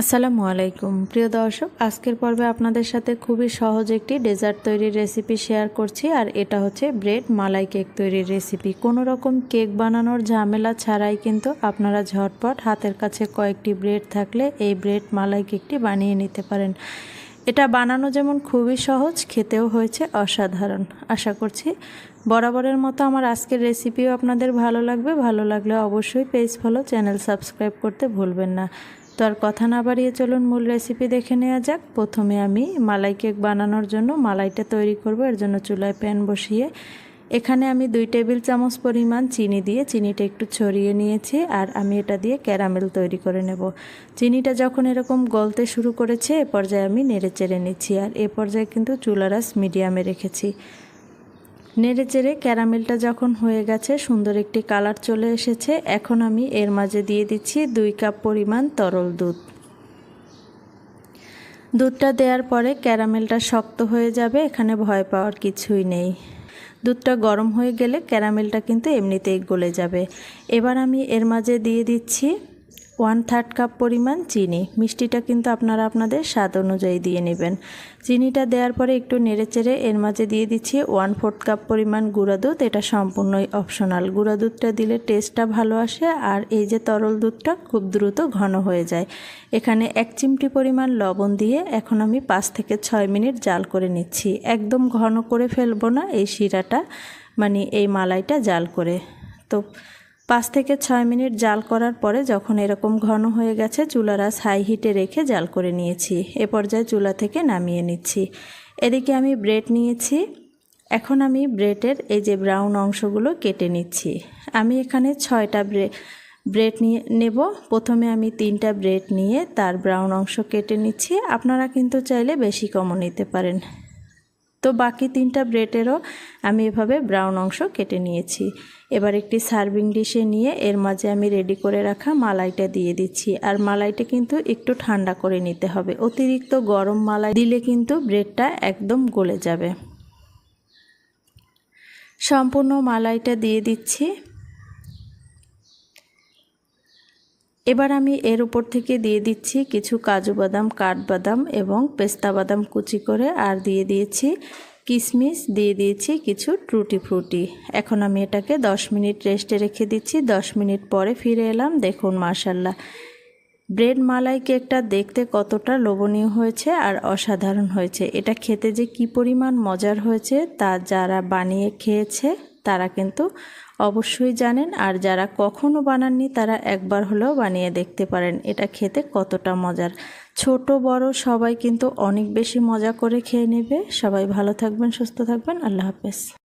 আসসালামু আলাইকুম। প্রিয় দর্শক, আজকের পর্বে আপনাদের সাথে খুবই সহজ একটি ডেজার্ট তৈরির রেসিপি শেয়ার করছি, আর এটা হচ্ছে ব্রেড মালাই কেক তৈরির রেসিপি। কোনো রকম কেক বানানোর ঝামেলা ছাড়াই কিন্তু আপনারা ঝটপট হাতের কাছে কয়েকটি ব্রেড থাকলে এই ব্রেড মালাই কেকটি বানিয়ে নিতে পারেন। এটা বানানো যেমন খুবই সহজ, খেতেও হয়েছে অসাধারণ। আশা করছি বরাবরের মতো আমার আজকের রেসিপিও আপনাদের ভালো লাগবে। ভালো লাগলে অবশ্যই পেজ ফলো, চ্যানেল সাবস্ক্রাইব করতে ভুলবেন না। তো আর কথা না বাড়িয়ে চলুন মূল রেসিপি দেখে নেওয়া যাক। প্রথমে আমি মালাই কেক বানানোর জন্য মালাইটা তৈরি করব। এর জন্য চুলায় প্যান বসিয়ে এখানে আমি দুই টেবিল চামচ পরিমাণ চিনি দিয়ে চিনিটা একটু ছড়িয়ে নিয়েছি আর আমি এটা দিয়ে ক্যারামেল তৈরি করে নেব। চিনিটা যখন এরকম গলতে শুরু করেছে, এ পর্যায়ে আমি নেড়ে চেড়ে নিচ্ছি আর এ পর্যায়ে কিন্তু চুলারাস মিডিয়ামে রেখেছি। নেড়ে চেড়ে ক্যারামেলটা যখন হয়ে গেছে, সুন্দর একটি কালার চলে এসেছে। এখন আমি এর মাঝে দিয়ে দিচ্ছি দুই কাপ পরিমাণ তরল দুধ। দুধটা দেওয়ার পরে ক্যারামেলটা শক্ত হয়ে যাবে, এখানে ভয় পাওয়ার কিছুই নেই। দুধটা গরম হয়ে গেলে ক্যারামেলটা কিন্তু এমনিতেই গলে যাবে। এবার আমি এর মাঝে দিয়ে দিচ্ছি ওয়ান থার্ড কাপ পরিমাণ চিনি। মিষ্টিটা কিন্তু আপনারা আপনাদের স্বাদ অনুযায়ী দিয়ে নেবেন। চিনিটা দেওয়ার পরে একটু নেড়েচেড়ে এর মাঝে দিয়ে দিচ্ছি ওয়ান ফোর্থ কাপ পরিমাণ গুঁড়া দুধ। এটা সম্পূর্ণই অপশনাল। গুঁড়া দুধটা দিলে টেস্টটা ভালো আসে আর এই যে তরল দুধটা খুব দ্রুত ঘন হয়ে যায়। এখানে এক চিমটি পরিমাণ লবণ দিয়ে এখন আমি পাঁচ থেকে ছয় মিনিট জাল করে নিচ্ছি। একদম ঘন করে ফেলব না এই শিরাটা মানে এই মালাইটা জাল করে। তো পাঁচ থেকে ছয় মিনিট জাল করার পরে যখন এরকম ঘন হয়ে গেছে চুলারাস হাই হিটে রেখে জাল করে নিয়েছি। এ পর্যায়ে চুলা থেকে নামিয়ে নিচ্ছি। এদিকে আমি ব্রেড নিয়েছি। এখন আমি ব্রেডের এই যে ব্রাউন অংশগুলো কেটে নিচ্ছি। আমি এখানে ছয়টা ব্রে, ব্রেড নিয়ে নেব। প্রথমে আমি তিনটা ব্রেড নিয়ে তার ব্রাউন অংশ কেটে নিচ্ছি। আপনারা কিন্তু চাইলে বেশি কমও নিতে পারেন। তো বাকি তিনটা ব্রেডেরও আমি এভাবে ব্রাউন অংশ কেটে নিয়েছি। এবার একটি সার্ভিং ডিশে নিয়ে এর মাঝে আমি রেডি করে রাখা মালাইটা দিয়ে দিচ্ছি। আর মালাইটা কিন্তু একটু ঠান্ডা করে নিতে হবে। অতিরিক্ত গরম মালাই দিলে কিন্তু ব্রেডটা একদম গলে যাবে। সম্পূর্ণ মালাইটা দিয়ে দিচ্ছি। এবার আমি এর উপর থেকে দিয়ে দিচ্ছি কিছু কাজু বাদাম কাঠবাদাম এবং পেস্তা বাদাম কুচি করে, আর দিয়ে দিয়েছি কিশমিশ দিয়ে দিয়েছি কিছু ট্রুটি ফ্রুটি। এখন আমি এটাকে 10 মিনিট রেস্টে রেখে দিচ্ছি। 10 মিনিট পরে ফিরে এলাম। দেখুন মার্শাল্লাহ ব্রেড মালাই কেকটা দেখতে কতটা লোভনীয় হয়েছে আর অসাধারণ হয়েছে। এটা খেতে যে কি পরিমাণ মজার হয়েছে তা যারা বানিয়ে খেয়েছে তারা কিন্তু অবশ্যই জানেন। আর যারা কখনো বানাননি, তারা একবার হলেও বানিয়ে দেখতে পারেন। এটা খেতে কতটা মজার। ছোট, বড় সবাই কিন্তু অনেক বেশি মজা করে খেয়ে নেবে। সবাই ভালো থাকবেন, সুস্থ থাকবেন। আল্লাহ হাফেজ।